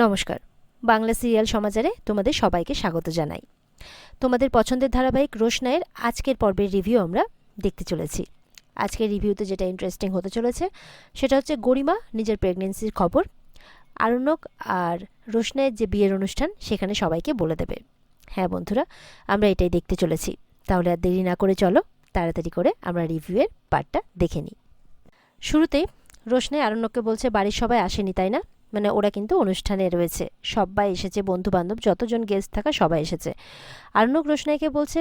নমস্কার। বাংলা সিরিয়াল সমাচারে তোমাদের সবাইকে স্বাগত জানাই। তোমাদের পছন্দের ধারাবাহিক রোশনাইয়ের আজকের পর্বের রিভিউ আমরা দেখতে চলেছি। আজকের রিভিউতে যেটা ইন্টারেস্টিং হতে চলেছে, সেটা হচ্ছে গরিমা, নিজের প্রেগনেন্সির খবর। আরণ্যক আর রোশনাইয়ের যে বিয়ের অনুষ্ঠান, সেখানে সবাইকে বলে দেবে। হ্যাঁ বন্ধুরা, আমরা এটাই দেখতে চলেছি। তাহলে আর দেরি না করে চলো, তাড়াতাড়ি করে আমরা রিভিউয়ের পার্টটা দেখে নিই। শুরুতেই রোশনাই আরণ্যককে বলছে, বাড়ির সবাই আসেনি, তাই না? মানে ওরা কিন্তু অনুষ্ঠানে রয়েছে। সবাই এসেছে বন্ধু বান্ধব যতজন গেস্ট থাকা সবাই এসেছে। আরণ্যক রোশনাইকে বলছে,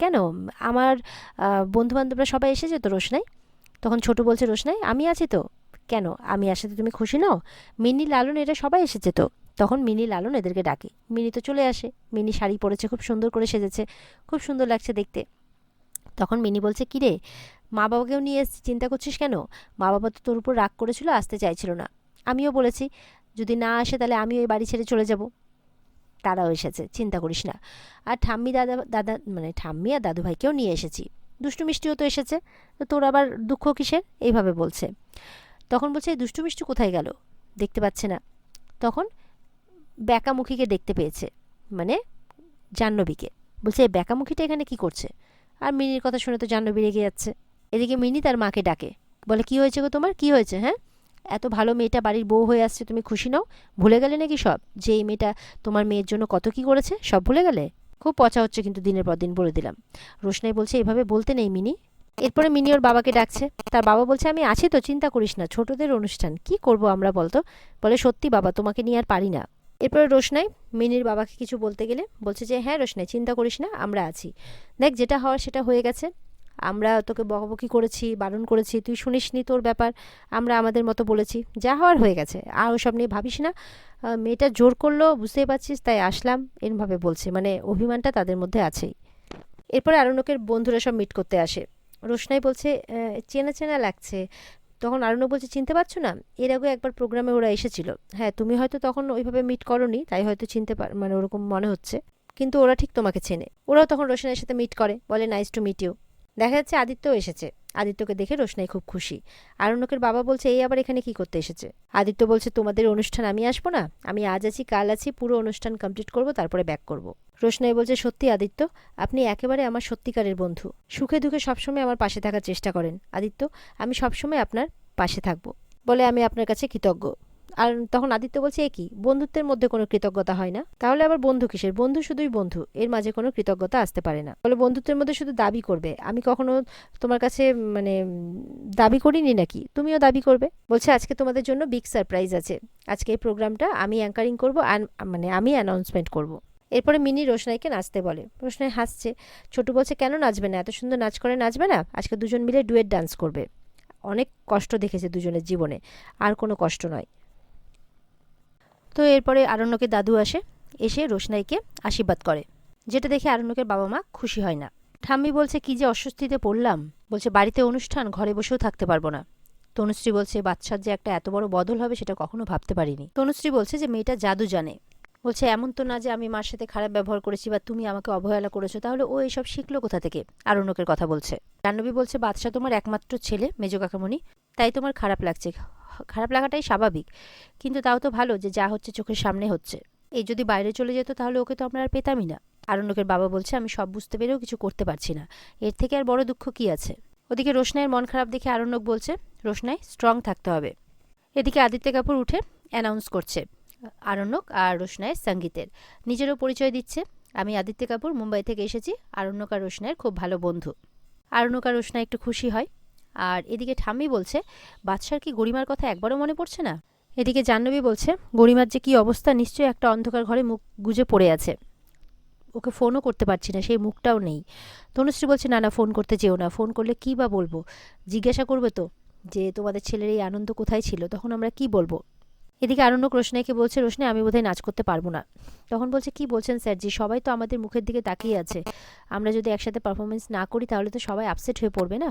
কেন? আমার বন্ধু বান্ধবরা সবাই এসেছে তো রোশনাই? তখন ছোট বলছে, রোশনাই, আমি আছি তো। কেন? আমি আসাতে তুমি খুশি নাও? মিনি, লালন, এরা সবাই এসেছে তো? তখন মিনি, লালন এদেরকে ডাকে। মিনি তো চলে আসে। মিনি শাড়ি পরেছে, খুব সুন্দর করে সেজেছে। খুব সুন্দর লাগছে দেখতে। তখন মিনি বলছে, কিরে মা বাবাকেও নিয়ে এসেছি, চিন্তা করছিস কেন? মা বাবা তো তোর উপর রাগ করেছিল, আসতে চাইছিল না। আমিও বলেছি, যদি না আসে তাহলে আমি ওই বাড়ি ছেড়ে চলে যাব। তারাও এসেছে, চিন্তা করিস না। আর ঠাম্মি দাদা দাদা মানে ঠাম্মি আর দাদু ভাইকেও নিয়ে এসেছি। দুষ্টু মিষ্টিও তো এসেছে, তো তোর আবার দুঃখ কিসের? এইভাবে বলছে। তখন বলছে, এই দুষ্টু মিষ্টি কোথায় গেল? দেখতে পাচ্ছে না। তখন ব্যাকামুখীকে দেখতে পেয়েছে মানে জাহ্নবীকে। বলছে, এই ব্যাকামুখীটা এখানে কি করছে? আর মিনির কথা শুনে তো জাহ্নবী রেগে যাচ্ছে। এদিকে মিনি তার মাকে ডাকে, বলে, কি হয়েছে গো তোমার? কি হয়েছে হ্যাঁ? এত ভালো মেয়েটা বাড়ির বউ হয়ে আসছে, তুমি খুশি নাও? ভুলে গেলে নাকি সব? যে এই মেয়েটা তোমার মেয়ের জন্য কত কি করেছে, সব ভুলে গেলে? খুব পচা হচ্ছে কিন্তু দিনের পর দিন বলে দিলাম। রোশনাই বলছে, এভাবে বলতে নেই মিনি। এরপরে মিনি ওর বাবাকে ডাকছে। তার বাবা বলছে, আমি আছি তো, চিন্তা করিস না, ছোটদের অনুষ্ঠান, কি করব আমরা বলতো? বলে, সত্যি বাবা, তোমাকে নিয়ে আর পারি না। এরপরে রোশনাই মিনির বাবাকে কিছু বলতে গেলে বলছে যে হ্যাঁ রোশনাই, চিন্তা করিস না, আমরা আছি। দেখ, যেটা হওয়ার সেটা হয়ে গেছে। আমরা তোকে বকাবকি করেছি, বারণ করেছি, তুই শুনিসনি তোর ব্যাপার, আমরা আমাদের মতো বলেছি। যা হওয়ার হয়ে গেছে, আর ওসব নিয়ে ভাবিস না। মেয়েটা জোর করল, বুঝতেই পারছিস, তাই আসলাম, এরমভাবে বলছে মানে অভিমানটা তাদের মধ্যে আছেই। এরপরে আরণ্যকের বন্ধুরা সব মিট করতে আসে। রোশনাই বলছে চেনা চেনা লাগছে। তখন আরণ্য বলছে, চিনতে পারছ না? এর আগে একবার প্রোগ্রামে ওরা এসেছিল। হ্যাঁ তুমি হয়তো তখন ওইভাবে মিট করনি, তাই হয়তো চিনতে পার মানে ওরকম মনে হচ্ছে। কিন্তু ওরা ঠিক তোমাকে চেনে। ওরাও তখন রোশনের সাথে মিট করে, বলে নাইস টু মিট ইউ দেখা যাচ্ছে আদিত্য এসেছে। আদিত্যকে দেখে রোশনাই খুব খুশি। আরণ্যকের বাবা বলছে, এই আবার এখানে কি করতে এসেছে? আদিত্য বলছে, তোমাদের অনুষ্ঠান আমি আসব না। আমি আজ আছি, কাল আছি, পুরো অনুষ্ঠান কমপ্লিট করব, তারপরে ব্যাক করব। রোশনাই বলছে, সত্যি আদিত্য, আপনি একেবারে আমার সত্যিকারের বন্ধু। সুখে দুঃখে সবসময় আমার পাশে থাকার চেষ্টা করেন। আদিত্য, আমি সবসময় আপনার পাশে থাকব বলে আমি আপনার কাছে কৃতজ্ঞ। আর তখন আদিত্য বলছে কি? বন্ধুত্বের মধ্যে কোনো কৃতজ্ঞতা হয় না? তাহলে আবার বন্ধু কিসের? বন্ধু শুধুই বন্ধু। এর মাঝে কোনো কৃতজ্ঞতা আসতে পারে না। বলে, বন্ধুত্বের মধ্যে শুধু দাবি করবে। আমি কখনো তোমার কাছে মানে দাবি করিনি নাকি? তুমিও দাবি করবে? বলছে, আজকে তোমাদের জন্য বিগ সারপ্রাইজ আছে। আজকে এই প্রোগ্রামটা আমি অ্যাঙ্কারিং করব মানে আমি অ্যানাউন্সমেন্ট করব। এরপরে মিনি রোশনাইকে নাচতে বলে। রোশনাই হাসছে, ছোটু বলছে, কেন নাচবে না? এত সুন্দর নাচ করে নাচবে না? আজকে দুজন মিলে ডুয়েট ডান্স করবে। অনেক কষ্ট দেখেছে দুজনের জীবনে। আর কোনো কষ্ট নয়। তো এরপরে আরণ্যকের দাদু আসে, এসে রোশনাইকে আশীর্বাদ করে। যেটা দেখে আরণ্যকের বাবা মা খুশি হয় না। ঠাম্মি বলছে, কি যে অস্বস্তিতে পড়লাম। বলছে, বাড়িতে অনুষ্ঠান, ঘরে বসেও থাকতে পারব না। তনুশ্রী বলছে, বাচ্চার যে একটা এত বড় বদল হবে, সেটা কখনো ভাবতে পারিনি। তনুশ্রী বলছে যে, মেয়েটা জাদু জানে। বলছে, এমন তো না যে, আমি মার সাথে খারাপ ব্যবহার করেছি বা তুমি আমাকে অবহেলা করেছ। তাহলে ও এইসব শিখলো কোথা থেকে? আরণ্যকের কথা বলছে। জাহ্নবী বলছে বাদশা তোমার একমাত্র ছেলে, মেজ কাকামণি। তাই তোমার খারাপ লাগছে। খারাপ লাগাটাই স্বাভাবিক। কিন্তু তাও তো ভালো যে যা হচ্ছে চোখের সামনে হচ্ছে। এই যদি বাইরে চলে যেত তাহলে ওকে তো আমরা আর পেতামই না। আরণ্যকের বাবা বলছে, আমি সব বুঝতে পেরেও কিছু করতে পারছি না। এর থেকে আর বড় দুঃখ কি আছে? ওদিকে রোশনাইয়ের মন খারাপ দেখে আরণ্যক বলছে, রোশনাই স্ট্রং থাকতে হবে। এদিকে আদিত্য কাপুর উঠে অ্যানাউন্স করছে, আরণ্যক আর রোশনাইয়ের সঙ্গীতের। নিজেরও পরিচয় দিচ্ছে। আমি আদিত্য কাপুর, মুম্বাই থেকে এসেছি। আরণ্যক আর রোশনাইয়ের খুব ভালো বন্ধু। আরণ্যক আর রোশনাই একটু খুশি হয়। আর এদিকে ঠাম্মি বলছে, বাদশার কি গরিমার কথা একবারও মনে পড়ছে না? এদিকে জাহ্নবী বলছে, গরিমার যে কী অবস্থা নিশ্চয়ই একটা অন্ধকার ঘরে মুখ গুজে পড়ে আছে। ওকে ফোনও করতে পারছি না, সেই মুখটাও নেই। তনুশ্রী বলছে, না না ফোন করতে যেও না ফোন করলে কী বা বলব? জিজ্ঞাসা করবে তো যে তোমাদের ছেলের এই আনন্দ কোথায় ছিল? তখন আমরা কি বলব? এদিকে আরণ্যক রোশনাইকে বলছে, রোশনাই, আমি বোধহয় নাচ করতে পারব না। তখন বলছে, কি বলছেন স্যার স্যারজি? সবাই তো আমাদের মুখের দিকে তাকিয়ে আছে। আমরা যদি একসাথে পারফরমেন্স না করি, তাহলে তো সবাই আপসেট হয়ে পড়বে না?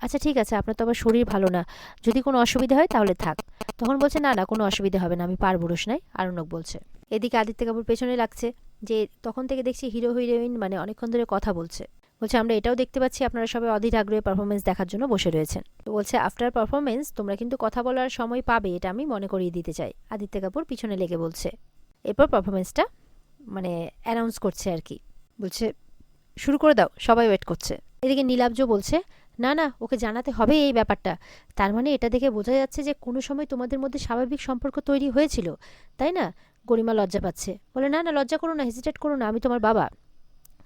আচ্ছা ঠিক আছে, আপনার তো আবার শরীর ভালো না। যদি কোনো অসুবিধা হয়, তাহলে থাক। তখন বলছে, না না, কোনো অসুবিধা হবে না, আমি পারব, রোশনাই। আরণ্যক বলছে, এদিকে আদিত্য কাপুর পেছনে লাগছে। যে তখন থেকে দেখছি হিরো, হিরোইন মানে অনেকক্ষণ ধরে কথা বলছে। বলছে, আমরা এটাও দেখতে পাচ্ছি, আপনারা সবাই অধীর আগ্রহে পারফরমেন্স দেখার জন্য বসে রয়েছেন। তো বলছে আফটার পারফরমেন্স তোমরা কিন্তু কথা বলার সময় পাবে, এটা আমি মনে করিয়ে দিতে চাই। আদিত্য কাপুর পিছনে লেগে বলছে। এরপর পারফরমেন্সটা মানে অ্যানাউন্স করছে আর কি। বলছে, শুরু করে দাও, সবাই ওয়েট করছে। এদিকে নীলাব্জ বলছে, না না, ওকে জানাতে হবে এই ব্যাপারটা। তার মানে এটা দেখে বোঝা যাচ্ছে যে কোনো সময় তোমাদের মধ্যে স্বাভাবিক সম্পর্ক তৈরি হয়েছিল, তাই না? গরিমা লজ্জা পাচ্ছে। বলে, না না, লজ্জা করো না হেজিটেট করো না, আমি তোমার বাবা।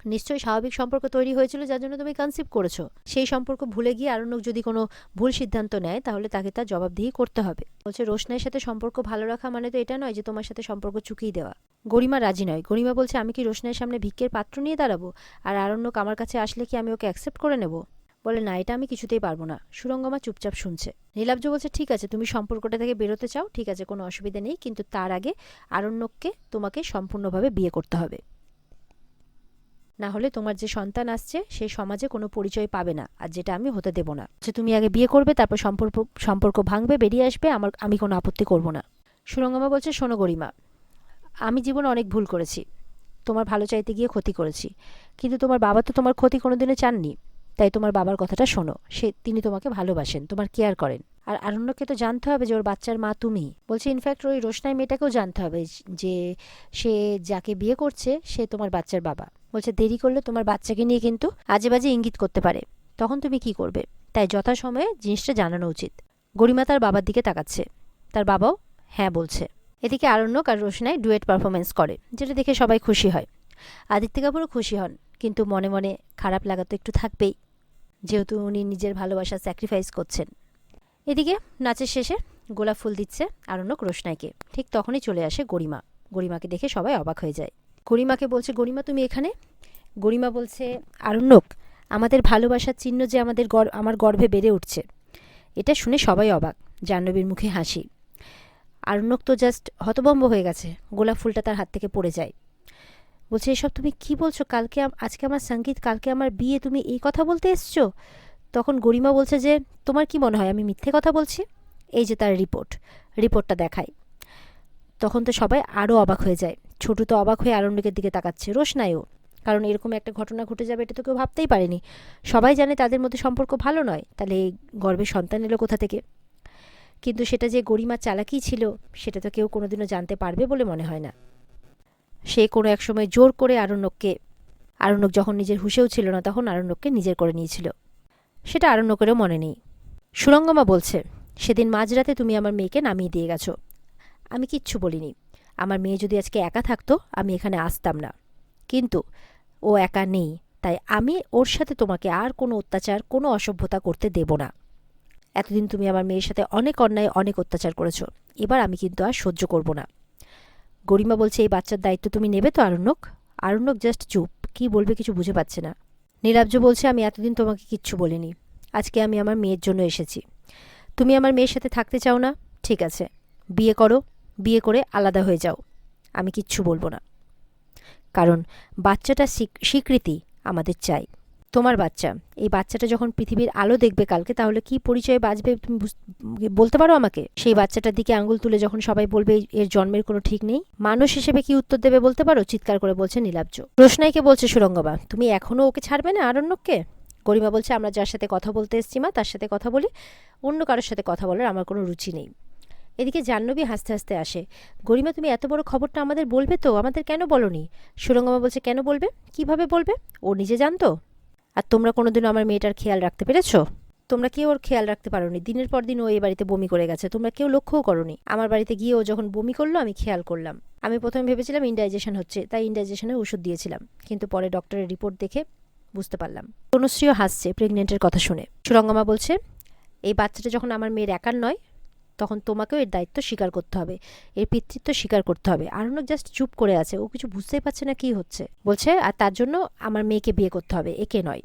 নিশ্চয়ই স্বাভাবিক সম্পর্ক তৈরি হয়েছিল যার জন্য তুমি কনসিভ করেছ। সেই সম্পর্ক ভুলে গিয়ে আরণ্যক যদি কোনো ভুল সিদ্ধান্ত নেয়, তাহলে তাকে তার জবাবদিহি করতে হবে। বলছে, রোশনাইয়ের সাথে সম্পর্ক ভালো রাখা মানে তো এটা নয় যে তোমার সাথে সম্পর্ক চুকিয়ে দেওয়া। গরিমা রাজি নয়। গরিমা বলছে, আমি কি রোশনাইয়ের সামনে ভিক্ষের পাত্র নিয়ে দাঁড়াবো? আর আরণ্যক আমার কাছে আসলে কি আমি ওকে অ্যাকসেপ্ট করে নেব? বলে, না, এটা আমি কিছুতেই পারব না। সুরঙ্গমা চুপচাপ শুনছে। নীলাব্জ বলছে, ঠিক আছে, তুমি সম্পর্কটা থেকে বেরোতে চাও, ঠিক আছে, কোনো অসুবিধা নেই, কিন্তু তার আগে আরণ্যককে তোমাকে সম্পূর্ণভাবে বিয়ে করতে হবে। না হলে তোমার যে সন্তান আসছে, সে সমাজে কোনো পরিচয় পাবে না। আর যেটা আমি হতে দেব না। যে তুমি আগে বিয়ে করবে, তারপর সম্পর্ক সম্পর্ক ভাঙবে, বেরিয়ে আসবে, আমার, আমি কোনো আপত্তি করব না। সুরঙ্গমা বলছে, শোনো গরিমা, আমি জীবনে অনেক ভুল করেছি। তোমার ভালো চাইতে গিয়ে ক্ষতি করেছি। কিন্তু তোমার বাবা তো তোমার ক্ষতি কোনোদিনও চাননি। তাই তোমার বাবার কথাটা শোনো। সে, তিনি তোমাকে ভালোবাসেন, তোমার কেয়ার করেন। আর আরণ্যকে তো জানতে হবে যে ওর বাচ্চার মা তুমি। বলছে ইনফ্যাক্ট ওই রোশনাই মেয়েটাকেও জানতে হবে যে, সে যাকে বিয়ে করছে, সে তোমার বাচ্চার বাবা। বলছে, দেরি করলে তোমার বাচ্চাকে নিয়ে কিন্তু আজে বাজে ইঙ্গিত করতে পারে। তখন তুমি কি করবে? তাই যথাসময়ে জিনিসটা জানানো উচিত। গরিমা তার বাবার দিকে তাকাচ্ছে। তার বাবাও হ্যাঁ বলছে। এদিকে আরণ্যক আর রোশনাই ডুয়েট পারফরমেন্স করে, যেটা দেখে সবাই খুশি হয়। আদিত্য কাপুরও খুশি হন, কিন্তু মনে মনে খারাপ লাগা তো একটু থাকবেই, যেহেতু উনি নিজের ভালোবাসা স্যাক্রিফাইস করছেন। এদিকে নাচের শেষে গোলাপ ফুল দিচ্ছে আরণ্যক রোশনাইকে। ঠিক তখনই চলে আসে গরিমা। গরিমাকে দেখে সবাই অবাক হয়ে যায়। গরিমাকে বলছে, গরিমা, তুমি এখানে? গরিমা বলছে, আরণ্যক, আমাদের ভালোবাসার চিহ্ন যে আমাদের আমার গর্ভে বেড়ে উঠছে। এটা শুনে সবাই অবাক, জাহ্নবীর মুখে হাসি। আরণ্যক তো জাস্ট হতভম্ব হয়ে গেছে, গোলাপ ফুলটা তার হাত থেকে পড়ে যায়। বলছে, এসব তুমি কি বলছো? কালকে আজকে আমার সংগীত, কালকে আমার বিয়ে, তুমি এই কথা বলতে এসছো? তখন গরিমা বলছে যে, তোমার কি মনে হয় আমি মিথ্যে কথা বলছি? এই যে তার রিপোর্ট, রিপোর্টটা দেখায়। তখন তো সবাই আরও অবাক হয়ে যায়। ছোটু তো অবাক হয়ে আরণ্যকের দিকে তাকাচ্ছে। রোশনাইও কারণ এরকম একটা ঘটনা ঘটে যাবে এটা তো কেউ ভাবতেই পারেনি। সবাই জানে তাদের মধ্যে সম্পর্ক ভালো নয়। তাহলে এই গর্বের সন্তান এলো কোথা থেকে? কিন্তু সেটা যে গরিমার চালাকি ছিল, সেটা তো কেউ কোনোদিনও জানতে পারবে বলে মনে হয় না। সে কোনো এক সময় জোর করে আরণ্যককে, আরণ্যক যখন নিজের হুশেও ছিল না, তখন আরণ্যককে নিজের করে নিয়েছিল। সেটা আরণ্যকেরও মনে নেই। সুরঙ্গমা বলছে, সেদিন মাঝরাতে তুমি আমার মেয়েকে নামিয়ে দিয়ে গেছো। আমি কিচ্ছু বলিনি। আমার মেয়ে যদি আজকে একা থাকতো, আমি এখানে আসতাম না। কিন্তু ও একা নেই, তাই আমি ওর সাথে তোমাকে আর কোনো অত্যাচার, কোনো অসভ্যতা করতে দেব না। এতদিন তুমি আমার মেয়ের সাথে অনেক অন্যায়, অনেক অত্যাচার করেছ। এবার আমি কিন্তু আর সহ্য করব না। গরিমা বলছে, এই বাচ্চার দায়িত্ব তুমি নেবে তো, আরণ্যক? আরণ্যক জাস্ট চুপ, কি বলবে কিছু বুঝে পাচ্ছে না। নীলাব্জ বলছে, আমি এতদিন তোমাকে কিচ্ছু বলিনি। আজকে আমি আমার মেয়ের জন্য এসেছি। তুমি আমার মেয়ের সাথে থাকতে চাও না? ঠিক আছে। বিয়ে করো। বিয়ে করে আলাদা হয়ে যাও। আমি কিচ্ছু বলব না। কারণ বাচ্চাটা স্বীকৃতি আমাদের চাই। তোমার বাচ্চা, এই বাচ্চাটা যখন পৃথিবীর আলো দেখবে কালকে, তাহলে কি পরিচয়ে বাঁচবে তুমি বলতে পারো আমাকে? সেই বাচ্চাটার দিকে আঙুল তুলে যখন সবাই বলবে এর জন্মের কোনো ঠিক নেই, মানুষ হিসেবে কি উত্তর দেবে বলতে পারো? চিৎকার করে বলছে নীলাব্জ। রোশনাইকে বলছে সুরঙ্গবা তুমি এখনও ওকে ছাড়বে না আরণ্যককে? গরিমা বলছে, আমরা যার সাথে কথা বলতে এসছি মা, তার সাথে কথা বলি। অন্য কারোর সাথে কথা বলার আমার কোনো রুচি নেই। এদিকে জাহ্নবী হাসতে হাসতে আসে, গরিমা, তুমি এত বড় খবরটা আমাদের বলবে তো? আমাদের কেন বলনি? সুরঙ্গমা বলছে, কেন বলবে? কীভাবে বলবে? ও নিজে জানতো? আর তোমরা কোনোদিনও আমার মেয়েটার খেয়াল রাখতে পেরেছ? তোমরা কেউ ওর খেয়াল রাখতে পারোনি। দিনের পর দিন ও এই বাড়িতে বমি করে গেছে। তোমরা কেউ লক্ষ্যও করনি। আমার বাড়িতে গিয়ে ও যখন বমি করল, আমি খেয়াল করলাম। আমি প্রথমে ভেবেছিলাম ইনডাইজেশন হচ্ছে, তাই ইনডাইজেশনের ওষুধ দিয়েছিলাম। কিন্তু পরে ডক্টরের রিপোর্ট দেখে বুঝতে পারলাম। তনুশ্রীও হাসছে, প্রেগনেন্টের কথা শুনে। সুরঙ্গমা বলছে, এই বাচ্চাটা যখন আমার মেয়ের একার নয় তখন তোমাকেও এর দায়িত্ব স্বীকার করতে হবে, এর পিতৃত্ব স্বীকার করতে হবে। আরণ্যক জাস্ট চুপ করে আছে, ও কিছু বুঝতেই পারছে না কি হচ্ছে। বলছে, আর তার জন্য আমার মেয়েকে বিয়ে করতে হবে, একে নয়।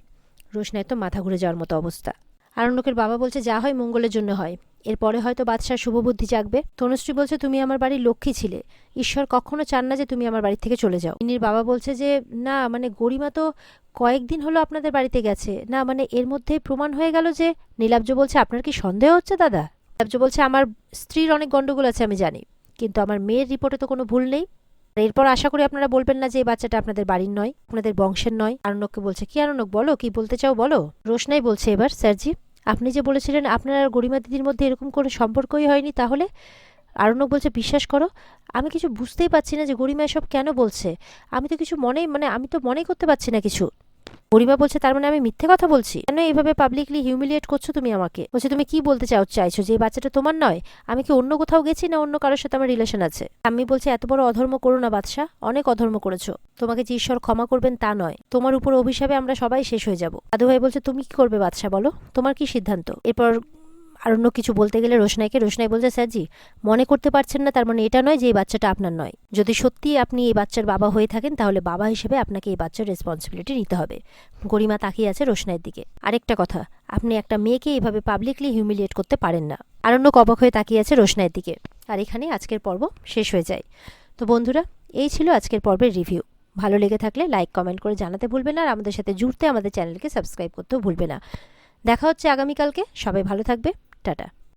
রোশনায় তো মাথা ঘুরে যাওয়ার মতো অবস্থা। আরণ্যকের বাবা বলছে, যা হয় মঙ্গলের জন্য হয়। এরপরে হয়তো বাদশার শুভবুদ্ধি জাগবে। তনুশ্রী বলছে, তুমি আমার বাড়ির লক্ষ্মী ছিলে। ঈশ্বর কখনো চান না যে তুমি আমার বাড়ি থেকে চলে যাও। ইনির বাবা বলছে যে, না মানে গরিমা তো কয়েকদিন হলো আপনাদের বাড়িতে গেছে। না মানে এর মধ্যেই প্রমাণ হয়ে গেল যে, নীলাব্জ বলছে, আপনার কি সন্দেহ হচ্ছে দাদা? নীলাব্জ বলছে, আমার স্ত্রীর অনেক গন্ডগোল আছে, আমি জানি। কিন্তু আমার মেয়ের রিপোর্টে তো কোনো ভুল নেই। এরপর আশা করি আপনারা বলবেন না যে এই বাচ্চাটা আপনাদের বাড়ির নয়, আপনাদের বংশের নয়। আরণ্যককে বলছে, কি আরণ্যক? বলো, কি বলতে চাও, বলো? রোশনাই বলছে এবার, স্যারজি, আপনি যে বলেছিলেন আপনার আর গরিমা দিদির মধ্যে এরকম কোনো সম্পর্কই হয়নি, তাহলে? আরণ্যক বলছে, বিশ্বাস করো, আমি কিছু বুঝতেই পারছি না যে গরিমা এসব কেন বলছে। আমি তো কিছু মনেই মানে আমি তো মনেই করতে পারছি না কিছু। গরিমা বলছে, তার মানে আমি মিথ্যে কথা বলছি? কেন এইভাবে পাবলিকলি হিউমিলিয়েট করছ তুমি আমাকে? বলছে, তুমি কি বলতে চাও, চাইছো যে বাচ্চাটা তোমার নয়? আমি কি অন্য কোথাও গেছি না অন্য কারোর সাথে আমার রিলেশন আছে? আমি বলছে, এত বড় অধর্ম করো না বাদশাহ অনেক অধর্ম করেছ। তোমাকে যে ঈশ্বর ক্ষমা করবেন তা নয়। তোমার উপর অভিশাপে আমরা সবাই শেষ হয়ে যাব। দাদু ভাই বলছে, তুমি কি করবে বাদশাহ বলো? তোমার কি সিদ্ধান্ত? এরপর আর অন্য কিছু বলতে গেলে রোশনাইকে, রোশনাই বলছে স্যারজি মনে করতে পারছেন না, তার মানে এটা নয় যে এই বাচ্চাটা আপনার নয়। যদি সত্যি আপনি এই বাচ্চার বাবা হয়ে থাকেন, তাহলে বাবা হিসেবে আপনাকে এই বাচ্চার রেসপন্সিবিলিটি নিতে হবে। গরিমা তাকিয়ে আছে রোশনাইয়ের দিকে। আরেকটা কথা, আপনি একটা মেয়েকে এইভাবে পাবলিকলি হিউমিলিয়েট করতে পারেন না। আরণ্য কবক হয়ে তাকিয়ে আছে রোশনাইয়ের দিকে। আর এখানে আজকের পর্ব শেষ হয়ে যায়। তো বন্ধুরা, এই ছিল আজকের পর্বের রিভিউ ভালো লেগে থাকলে লাইক কমেন্ট করে জানাতে ভুলবে না, আর আমাদের সাথে জুড়তে আমাদের চ্যানেলকে সাবস্ক্রাইব করতেও ভুলবে না। দেখা হচ্ছে আগামীকালকে। সবাই ভালো থাকবে। Tata.